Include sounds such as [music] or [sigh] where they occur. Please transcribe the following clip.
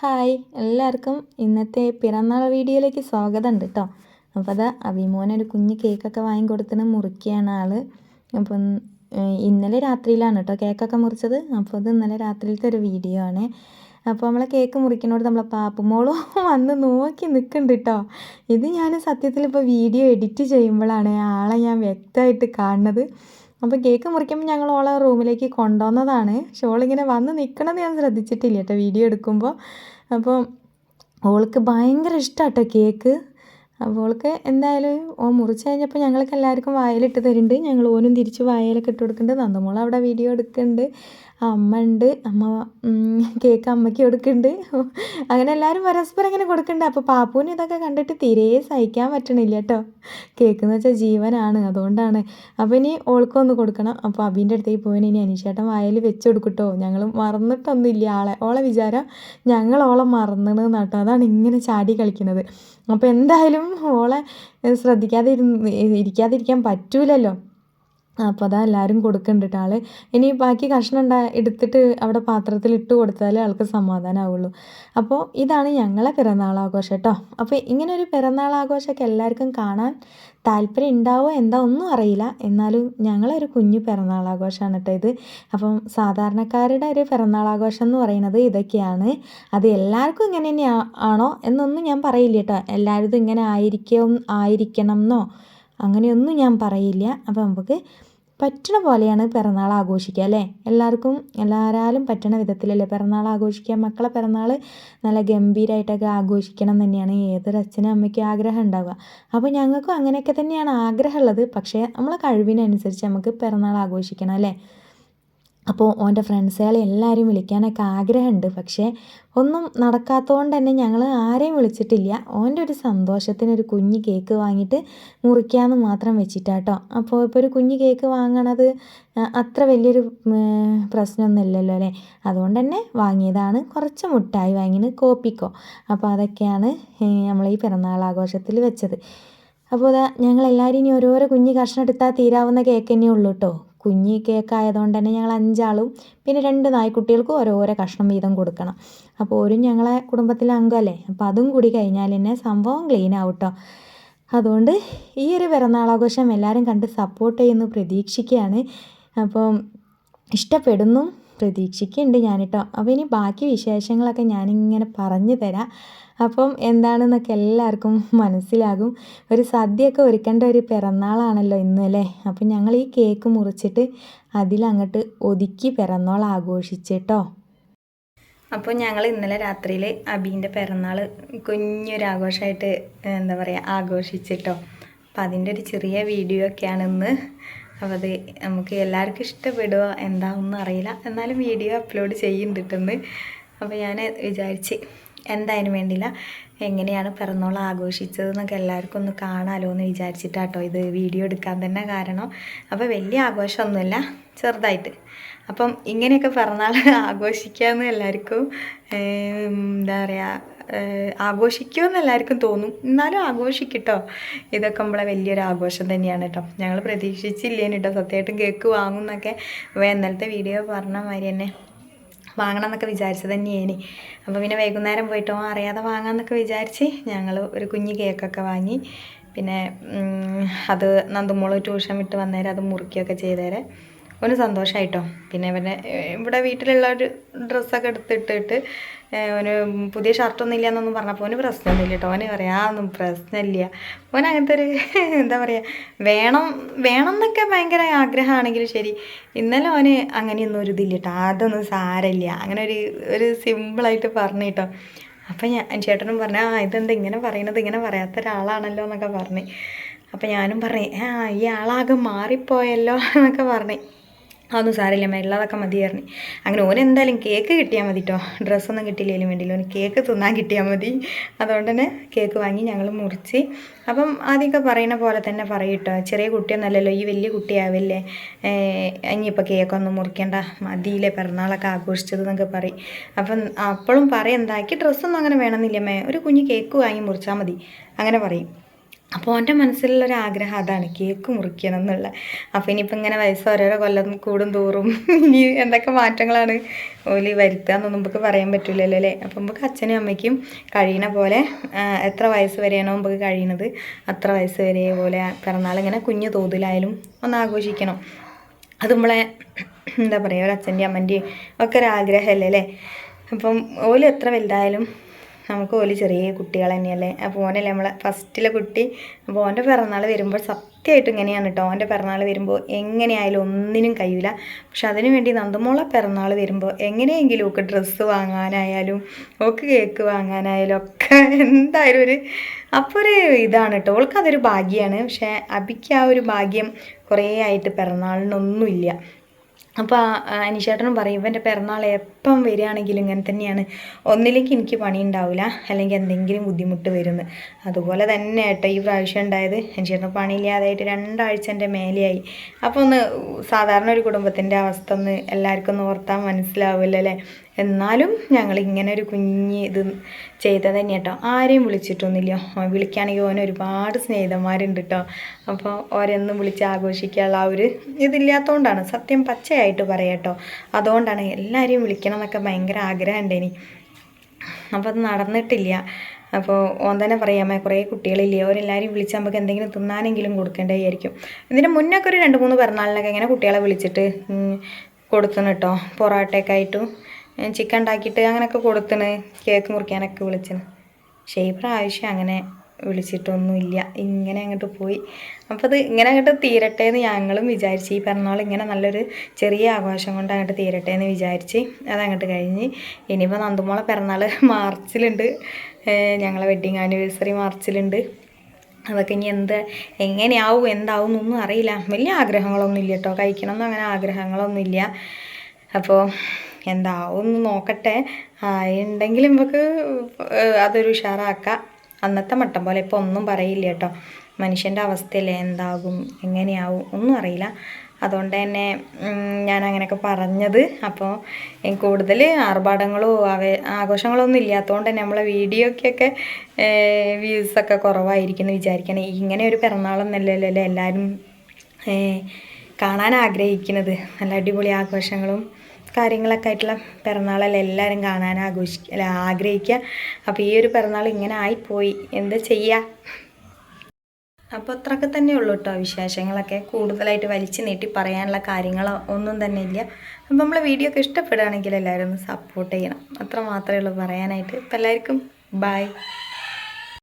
Hi എല്ലാവർക്കും ഇന്നത്തെ പിറന്നാൾ വീഡിയോയിലേക്ക് സ്വാഗതം ഉണ്ട് കേട്ടോ അപ്പോൾ അത് അഭിമോനൊരു കുഞ്ഞ് കേക്കൊക്കെ വാങ്ങിക്കൊടുത്തിന് മുറിക്കുകയാണ് ആൾ അപ്പം ഇന്നലെ രാത്രിയിലാണ് കേട്ടോ കേക്കൊക്കെ മുറിച്ചത്. അപ്പോൾ അത് ഇന്നലെ രാത്രിയിലത്തെ ഒരു വീഡിയോ ആണ്. അപ്പോൾ നമ്മളെ കേക്ക് മുറിക്കണോട് നമ്മളെ പാപ്പുമോളും [laughs] വന്ന് നോക്കി നിൽക്കുന്നുണ്ട് കേട്ടോ ഇത് ഞാൻ സത്യത്തിൽ ഇപ്പോൾ വീഡിയോ എഡിറ്റ് ചെയ്യുമ്പോഴാണ് ആളെ ഞാൻ വ്യക്തമായിട്ട് കാണുന്നത്. അപ്പോൾ കേക്ക് മുറിക്കുമ്പോൾ ഞങ്ങൾ ഓളെ റൂമിലേക്ക് കൊണ്ടുവന്നതാണ്. പക്ഷെ ഓളിങ്ങനെ വന്ന് നിൽക്കണമെന്ന് ഞാൻ ശ്രദ്ധിച്ചിട്ടില്ല കേട്ടോ വീഡിയോ എടുക്കുമ്പോൾ അപ്പോൾ ഓൾക്ക് ഭയങ്കര ഇഷ്ടമാണ് കേട്ടോ കേക്ക് അപ്പോൾ ഓൾക്ക് എന്തായാലും ഓ മുറിച്ച് കഴിഞ്ഞപ്പോൾ ഞങ്ങൾക്ക് എല്ലാവർക്കും വായലിട്ട് തരുന്നുണ്ട്. ഞങ്ങൾ ഓനും തിരിച്ച് വായലൊക്കെ ഇട്ട് കൊടുക്കുന്നുണ്ട്. നന്ദമോൾ അവിടെ വീഡിയോ എടുക്കുന്നുണ്ട്. അമ്മ ഉണ്ട് അമ്മ കേക്ക് അമ്മയ്ക്ക് കൊടുക്കുന്നുണ്ട് അങ്ങനെ എല്ലാവരും പരസ്പരം ഇങ്ങനെ കൊടുക്കുന്നുണ്ട് അപ്പോൾ പാപ്പുവിന് ഇതൊക്കെ കണ്ടിട്ട് തീരെ സഹിക്കാൻ പറ്റണില്ല കേട്ടോ കേക്ക് എന്ന് വെച്ചാൽ ജീവനാണ് അതുകൊണ്ടാണ്. അപ്പോൾ ഇനി ഓൾക്കൊന്ന് കൊടുക്കണം. അപ്പോൾ അബീന്റെ അടുത്തേക്ക് പോവാൻ ഇനി അനീഷേട്ടൻ വായിൽ വെച്ച് കൊടുക്കട്ടോ. ഞങ്ങൾ മറന്നിട്ടൊന്നുമില്ല ആളെ. ഓളെ വിചാരം ഞങ്ങൾ ഓളെ മറന്നണെന്ന് കേട്ടോ അതാണ് ഇങ്ങനെ ചാടി കളിക്കുന്നത് അപ്പോൾ എന്തായാലും ഓളെ ശ്രദ്ധിക്കാതെ ഇരുന്ന് ഇരിക്കാതിരിക്കാൻ പറ്റൂലല്ലോ. അപ്പോൾ അതാ എല്ലാവരും കൊടുക്കുന്നുണ്ട് ആൾ ഇനി ബാക്കി കഷ്ണം ഉണ്ടാ എടുത്തിട്ട് അവിടെ പാത്രത്തിൽ ഇട്ട് കൊടുത്താലേ ആൾക്ക് സമാധാനമാവുള്ളൂ അപ്പോൾ ഇതാണ് ഞങ്ങളെ പിറന്നാൾ ആഘോഷം കേട്ടോ. അപ്പോൾ ഇങ്ങനെ ഒരു പിറന്നാൾ ആഘോഷമൊക്കെ എല്ലാവർക്കും കാണാൻ താല്പര്യം ഉണ്ടാവോ എന്താ ഒന്നും അറിയില്ല. എന്നാലും ഞങ്ങളൊരു കുഞ്ഞു പിറന്നാൾ ആഘോഷമാണ് കേട്ടോ ഇത്. അപ്പം സാധാരണക്കാരുടെ ഒരു പിറന്നാൾ ആഘോഷം എന്ന് പറയുന്നത് ഇതൊക്കെയാണ്. അത് എല്ലാവർക്കും ഇങ്ങനെ തന്നെ ആണോ എന്നൊന്നും ഞാൻ പറയില്ല കേട്ടോ. എല്ലാവരും ഇങ്ങനെ ആയിരിക്കും ആയിരിക്കണം എന്നോ അങ്ങനെയൊന്നും ഞാൻ പറയില്ല. അപ്പോൾ നമുക്ക് പറ്റണ പോലെയാണ് പിറന്നാൾ ആഘോഷിക്കുക അല്ലേ? എല്ലാവർക്കും എല്ലാവരാലും പറ്റണ വിധത്തിലല്ലേ പിറന്നാൾ ആഘോഷിക്കുക. മക്കളെ പിറന്നാൾ നല്ല ഗംഭീരമായിട്ടൊക്കെ ആഘോഷിക്കണം തന്നെയാണ്. ഏതൊരു അച്ഛനും അമ്മയ്ക്കും ആഗ്രഹം ഉണ്ടാവുക. അപ്പോൾ ഞങ്ങൾക്കും അങ്ങനെയൊക്കെ തന്നെയാണ് ആഗ്രഹമുള്ളത്. പക്ഷേ നമ്മളെ കഴിവിനനുസരിച്ച് നമുക്ക് പിറന്നാൾ ആഘോഷിക്കണം അല്ലേ? അപ്പോൾ ഓന്റെ ഫ്രണ്ട്സുകളെ എല്ലാവരെയും വിളിക്കാനൊക്കെ ആഗ്രഹമുണ്ട്. പക്ഷേ ഒന്നും നടക്കാത്തതുകൊണ്ട് തന്നെ ഞങ്ങൾ ആരെയും വിളിച്ചിട്ടില്ല. ഓന്റെ ഒരു സന്തോഷത്തിന് ഒരു കുഞ്ഞ് കേക്ക് വാങ്ങിയിട്ട് മുറിക്കാമെന്ന് മാത്രം വെച്ചിട്ടാട്ടോ. അപ്പോൾ ഇപ്പോൾ ഒരു കുഞ്ഞ് കേക്ക് വാങ്ങണത് അത്ര വലിയൊരു പ്രശ്നമൊന്നുമില്ലല്ലോ അല്ലേ? അതുകൊണ്ട് തന്നെ വാങ്ങിയതാണ്. കുറച്ച് മുട്ടായി വാങ്ങിന് കോപ്പിക്കോ. അപ്പോൾ അതൊക്കെയാണ് നമ്മൾ ഈ പിറന്നാൾ ആഘോഷത്തിൽ വെച്ചത്. അപ്പോൾ ഞങ്ങളെല്ലാവരും ഇനി ഓരോരോ കുഞ്ഞ് കഷ്ണം എടുത്താൽ തീരാവുന്ന കേക്ക് തന്നെ ഉള്ളൂ കേട്ടോ കുഞ്ഞി കേക്ക് ആയതുകൊണ്ട് തന്നെ ഞങ്ങൾ അഞ്ചാളും പിന്നെ രണ്ട് നായ്ക്കുട്ടികൾക്കും ഓരോരോ കഷ്ണം വീതം കൊടുക്കണം. അപ്പോൾ ഒരു ഞങ്ങളെ കുടുംബത്തിലെ അംഗമല്ലേ? അപ്പോൾ അതും കൂടി കഴിഞ്ഞാൽ തന്നെ സംഭവം ക്ലീൻ ആവും കേട്ടോ അതുകൊണ്ട് ഈ ഒരു പിറന്നാളാഘോഷം എല്ലാവരും കണ്ട് സപ്പോർട്ട് ചെയ്യുന്നു പ്രതീക്ഷിക്കുകയാണ്. അപ്പം ഇഷ്ടപ്പെടുന്നു. പ്രതീക്ഷിക്കുന്നുണ്ട് ഞാൻ കേട്ടോ അപ്പോൾ ഇനി ബാക്കി വിശേഷങ്ങളൊക്കെ ഞാനിങ്ങനെ പറഞ്ഞു തരാം. അപ്പം എന്താണെന്നൊക്കെ എല്ലാവർക്കും മനസ്സിലാകും. ഒരു സദ്യയൊക്കെ ഒരുക്കേണ്ട ഒരു പിറന്നാളാണല്ലോ ഇന്ന് അല്ലേ? അപ്പം ഞങ്ങൾ ഈ കേക്ക് മുറിച്ചിട്ട് അതിലങ്ങോട്ട് ഒതുക്കി പിറന്നാൾ ആഘോഷിച്ചിട്ടോ. അപ്പോൾ ഞങ്ങൾ ഇന്നലെ രാത്രിയിൽ അബീന്റെ പിറന്നാൾ കുഞ്ഞൊരാഘോഷമായിട്ട് എന്താ പറയുക ആഘോഷിച്ചിട്ടോ. അപ്പം അതിന്റെ ഒരു ചെറിയ വീഡിയോ ഒക്കെയാണ് ഇന്ന്. അപ്പോൾ അത് നമുക്ക് എല്ലാവർക്കും ഇഷ്ടപ്പെടുക എന്താണെന്ന് അറിയില്ല. എന്നാലും വീഡിയോ അപ്ലോഡ് ചെയ്യുന്നുണ്ടെന്ന് അപ്പോൾ ഞാൻ വിചാരിച്ച് എന്തായാലും വേണ്ടില്ല. എങ്ങനെയാണ് പിറന്നോളം ആഘോഷിച്ചതെന്നൊക്കെ എല്ലാവർക്കും ഒന്ന് കാണാമല്ലോ എന്ന് വിചാരിച്ചിട്ടാട്ടോ ഇത് വീഡിയോ എടുക്കാൻ തന്നെ കാരണം. അപ്പോൾ വലിയ ആഘോഷമൊന്നുമില്ല ചെറുതായിട്ട്. അപ്പം ഇങ്ങനെയൊക്കെ പിറന്നാൾ ആഘോഷിക്കാമെന്ന് എല്ലാവർക്കും എന്താ പറയുക ആഘോഷിക്കുമെന്ന് എല്ലാവർക്കും തോന്നും. എന്നാലും ആഘോഷിക്കട്ടോ. ഇതൊക്കെ നമ്മളെ വലിയൊരു ആഘോഷം തന്നെയാണ് കേട്ടോ. ഞങ്ങൾ പ്രതീക്ഷിച്ചില്ലേന് കേട്ടോ. സത്യമായിട്ടും കേക്ക് വാങ്ങും എന്നൊക്കെ. ഇന്നലത്തെ വീഡിയോ പറഞ്ഞ മാതിരി തന്നെ വാങ്ങണം എന്നൊക്കെ വിചാരിച്ചത് തന്നെയാണ് അപ്പോൾ പിന്നെ വൈകുന്നേരം പോയിട്ടോ? അറിയാതെ വാങ്ങാമെന്നൊക്കെ വിചാരിച്ച് ഞങ്ങൾ ഒരു കുഞ്ഞ് കേക്കൊക്കെ വാങ്ങി. പിന്നെ അത് നന്ദുമോൾ ട്യൂഷൻ വിട്ട് വന്നേരം അത് മുറിക്കുകയൊക്കെ ചെയ്തേരെ. ഒന്ന് സന്തോഷമായിട്ടോ പിന്നെ പിന്നെ ഇവിടെ വീട്ടിലുള്ള ഒരു ഡ്രസ്സൊക്കെ എടുത്തിട്ടിട്ട് ഓന് പുതിയ ഷർട്ടൊന്നും ഇല്ല എന്നൊന്നും പറഞ്ഞപ്പോൾ ഓന് പ്രശ്നമൊന്നുമില്ല കേട്ടോ. ഓന് പറയാം പ്രശ്നമില്ല. ഓൻ അങ്ങനത്തെ ഒരു [laughs] എന്താ പറയുക വേണം വേണം എന്നൊക്കെ ഭയങ്കര ആഗ്രഹമാണെങ്കിലും ശരി. ഇന്നലെ ഓന് അങ്ങനെയൊന്നും ഒരു ഇതില്ല കേട്ടോ. അതൊന്നും സാരമില്ല. അങ്ങനെ ഒരു ഒരു സിമ്പിളായിട്ട് പറഞ്ഞു കേട്ടോ. അപ്പം ഞാൻ ചേട്ടനും പറഞ്ഞു ആ ഇതെന്താ ഇങ്ങനെ പറയുന്നത് ഇങ്ങനെ പറയാത്ത ഒരാളാണല്ലോ എന്നൊക്കെ പറഞ്ഞു. അപ്പം ഞാനും പറഞ്ഞു ആ ഈ ആളാകെ മാറിപ്പോയല്ലോ എന്നൊക്കെ പറഞ്ഞു. അതൊന്നും സാരമില്ല മെല്ലാതൊക്കെ മതിയായിരുന്നു അങ്ങനെ ഓൻ എന്തായാലും കേക്ക് കിട്ടിയാൽ മതി കേട്ടോ ഡ്രസ്സൊന്നും കിട്ടിയില്ലെങ്കിലും വേണ്ടിയില്ല ഓന് കേക്ക് തിന്നാൻ കിട്ടിയാൽ മതി. അതുകൊണ്ട് തന്നെ കേക്ക് വാങ്ങി ഞങ്ങൾ മുറിച്ച്. അപ്പം ആദ്യമൊക്കെ പറയുന്ന പോലെ തന്നെ പറയും കേട്ടോ ചെറിയ കുട്ടിയൊന്നല്ലല്ലോ ഈ വലിയ കുട്ടിയാവില്ലേ? ഇനിയിപ്പോൾ കേക്കൊന്നും മുറിക്കേണ്ട. മതിയില്ലേ പിറന്നാളൊക്കെ ആഘോഷിച്ചത് എന്നൊക്കെ പറയും. അപ്പം അപ്പോഴും പറയും എന്താക്കി ഡ്രസ്സൊന്നും അങ്ങനെ വേണമെന്നില്ല മേ. ഒരു കുഞ്ഞ് കേക്ക് വാങ്ങി മുറിച്ചാൽ മതി. അങ്ങനെ പറയും. അപ്പോൾ എന്റെ മനസ്സിലുള്ളൊരു ആഗ്രഹം അതാണ് കേക്ക് മുറിക്കണം എന്നുള്ള. അപ്പോൾ ഇനിയിപ്പോൾ ഇങ്ങനെ വയസ്സ് ഓരോരോ കൊല്ലം കൂടും തോറും [laughs] ഇനി എന്തൊക്കെ മാറ്റങ്ങളാണ് ഓലി വരുത്തുക എന്നൊന്നും നമുക്ക് പറയാൻ പറ്റില്ലല്ലോ അല്ലേ? അപ്പം നമുക്ക് അച്ഛനും അമ്മയ്ക്കും കഴിയണ പോലെ എത്ര വയസ്സ് വരെയാണോ നമുക്ക് കഴിയണത്? അത്ര വയസ്സ് വരെ പോലെ പിറന്നാൾ ഇങ്ങനെ കുഞ്ഞു തോതിലായാലും ഒന്ന് ആഘോഷിക്കണം. അത് നമ്മളെ [clears throat] എന്താ പറയുക ഒരു അച്ഛന്റെയും അമ്മന്റെയും ഒക്കെ ഒരു ആഗ്രഹമല്ലേ അല്ലേ? അപ്പം ഓൽ എത്ര വലുതായാലും നമുക്ക് ഓൽ ചെറിയ കുട്ടികൾ തന്നെയല്ലേ? അപ്പോൾ ഓനല്ലേ നമ്മളെ ഫസ്റ്റിലെ കുട്ടി. അപ്പോൾ ഓന്റെ പിറന്നാൾ വരുമ്പോൾ സത്യമായിട്ട് ഇങ്ങനെയാണ് കേട്ടോ ഓന്റെ പിറന്നാൾ വരുമ്പോൾ എങ്ങനെയായാലും ഒന്നിനും കഴിയില്ല പക്ഷെ അതിനു വേണ്ടി നന്ദമോളെ പിറന്നാൾ വരുമ്പോൾ എങ്ങനെയെങ്കിലും ഒക്കെ ഡ്രസ്സ് വാങ്ങാനായാലും ഒക്കെ കേക്ക് വാങ്ങാനായാലും ഒക്കെ എന്തായാലും ഒരു അപ്പോൾ ഒരു ഇതാണ് കേട്ടോ ഓൾക്ക് അതൊരു ഭാഗ്യമാണ് പക്ഷേ അബിക്ക് ആ ഒരു ഭാഗ്യം കുറേ ആയിട്ട് പിറന്നാളിനൊന്നുമില്ല. അപ്പോൾ അനിശേട്ടനും പറയും ഇവന്റെ പിറന്നാൾ എപ്പം വരികയാണെങ്കിലും ഇങ്ങനെ തന്നെയാണ്. ഒന്നിലേക്ക് എനിക്ക് പണി ഉണ്ടാവില്ല അല്ലെങ്കിൽ എന്തെങ്കിലും ബുദ്ധിമുട്ട് വരുന്നു. അതുപോലെ തന്നെ ഏട്ടോ ഈ പ്രാവശ്യം ഉണ്ടായത് അനിശേട്ടന് പണിയില്ലാതായിട്ട് രണ്ടാഴ്ച എന്റെ മേലെയായി അപ്പോൾ ഒന്ന് സാധാരണ ഒരു കുടുംബത്തിന്റെ അവസ്ഥ ഒന്ന് എല്ലാവർക്കും ഒന്ന് ഓർത്താൻ മനസ്സിലാവില്ല അല്ലേ? എന്നാലും ഞങ്ങൾ ഇങ്ങനെ ഒരു കുഞ്ഞ് ഇത് ചെയ്തത് തന്നെ കേട്ടോ. ആരെയും വിളിച്ചിട്ടൊന്നുമില്ല. ഓൻ വിളിക്കുകയാണെങ്കിൽ ഓന് ഒരുപാട് സ്നേഹിതന്മാരുണ്ട് കേട്ടോ. അപ്പോൾ ഓരെന്നും വിളിച്ച് ആഘോഷിക്കാനുള്ള ആ ഒരു ഇതില്ലാത്തതുകൊണ്ടാണ്. സത്യം പച്ചയായിട്ട് പറയാം കേട്ടോ. അതുകൊണ്ടാണ് എല്ലാവരെയും വിളിക്കണം. എന്നൊക്കെ ഭയങ്കര ആഗ്രഹം ഇനി അപ്പോൾ അത് നടന്നിട്ടില്ല. അപ്പോൾ ഓൻ തന്നെ പറയാമേ കുറേ കുട്ടികളില്ലേ അവരെല്ലാവരും വിളിച്ച് നമുക്ക് എന്തെങ്കിലും തിന്നാനെങ്കിലും കൊടുക്കേണ്ടതായിരിക്കും ഇതിന് മുന്നൊക്കെ ഒരു രണ്ട് മൂന്ന് പിറന്നാളിനൊക്കെ ഇങ്ങനെ കുട്ടികളെ വിളിച്ചിട്ട് കൊടുത്തുന്നു കേട്ടോ പൊറോട്ടയൊക്കെ ആയിട്ടും ചിക്കൻ ഉണ്ടാക്കിയിട്ട് അങ്ങനെയൊക്കെ കൊടുത്തിന് കേക്ക് മുറിക്കാനൊക്കെ വിളിച്ചിന് പക്ഷേ ഈ പ്രാവശ്യം അങ്ങനെ വിളിച്ചിട്ടൊന്നുമില്ല. ഇങ്ങനെ അങ്ങോട്ട് പോയി. അപ്പോൾ അത് ഇങ്ങനെ അങ്ങോട്ട് തീരട്ടെ എന്ന് ഞങ്ങളും വിചാരിച്ചു. ഈ പറഞ്ഞാൾ ഇങ്ങനെ നല്ലൊരു ചെറിയ ആഘോഷം കൊണ്ട് അങ്ങോട്ട് തീരട്ടെ എന്ന് വിചാരിച്ച് അതങ്ങോട്ട് കഴിഞ്ഞ്. ഇനിയിപ്പോൾ നന്ദുമോളെ പിറന്നാൾ [laughs] മാർച്ചിലുണ്ട്. ഞങ്ങളെ വെഡ്ഡിങ് ആനിവേഴ്സറി മാർച്ചിലുണ്ട്. അതൊക്കെ ഇനി എന്ത് എങ്ങനെയാവും എന്താവും എന്നൊന്നും അറിയില്ല. വലിയ ആഗ്രഹങ്ങളൊന്നും ഇല്ല കേട്ടോ കഴിക്കണം എന്ന് അങ്ങനെ ആഗ്രഹങ്ങളൊന്നും ഇല്ല. അപ്പോൾ എന്താവും നോക്കട്ടെ. ഉണ്ടെങ്കിൽ നമുക്ക് അതൊരു ഉഷാറാക്കാം. അന്നത്തെ മട്ടം പോലെ ഇപ്പോൾ ഒന്നും പറയില്ല കേട്ടോ. മനുഷ്യന്റെ അവസ്ഥയല്ലേ എന്താകും എങ്ങനെയാവും ഒന്നും അറിയില്ല. അതുകൊണ്ട് തന്നെ ഞാൻ അങ്ങനെയൊക്കെ പറഞ്ഞത്. അപ്പോൾ കൂടുതൽ ആർഭാടങ്ങളോ അവ ആഘോഷങ്ങളോ ഒന്നും ഇല്ലാത്തതുകൊണ്ട് തന്നെ നമ്മളെ വീഡിയോയ്ക്കൊക്കെ വ്യൂസൊക്കെ കുറവായിരിക്കും എന്ന് വിചാരിക്കണം. ഇങ്ങനെ ഒരു പിറന്നാളൊന്നല്ലല്ലോ അല്ലേ എല്ലാവരും കാണാൻ ആഗ്രഹിക്കുന്നത്. നല്ല അടിപൊളി ആഘോഷങ്ങളും കാര്യങ്ങളൊക്കെ ആയിട്ടുള്ള പിറന്നാളല്ലേ എല്ലാവരും കാണാൻ ആഘോഷിക്കുക അല്ല ആഗ്രഹിക്കുക അപ്പോൾ ഈ ഒരു പിറന്നാൾ ഇങ്ങനെ ആയിപ്പോയി. എന്താ ചെയ്യുക അപ്പോൾ അത്രയൊക്കെ തന്നെ ഉള്ളൂ കേട്ടോ വിശേഷങ്ങളൊക്കെ. കൂടുതലായിട്ട് വലിച്ചു നീട്ടി പറയാനുള്ള കാര്യങ്ങൾ ഒന്നും തന്നെ ഇല്ല. അപ്പോൾ നമ്മളെ വീഡിയോ ഒക്കെ ഇഷ്ടപ്പെടുകയാണെങ്കിൽ എല്ലാവരും ഒന്ന് സപ്പോർട്ട് ചെയ്യണം. അത്ര മാത്രമേ ഉള്ളൂ പറയാനായിട്ട്. അപ്പോൾ എല്ലാവർക്കും ബൈ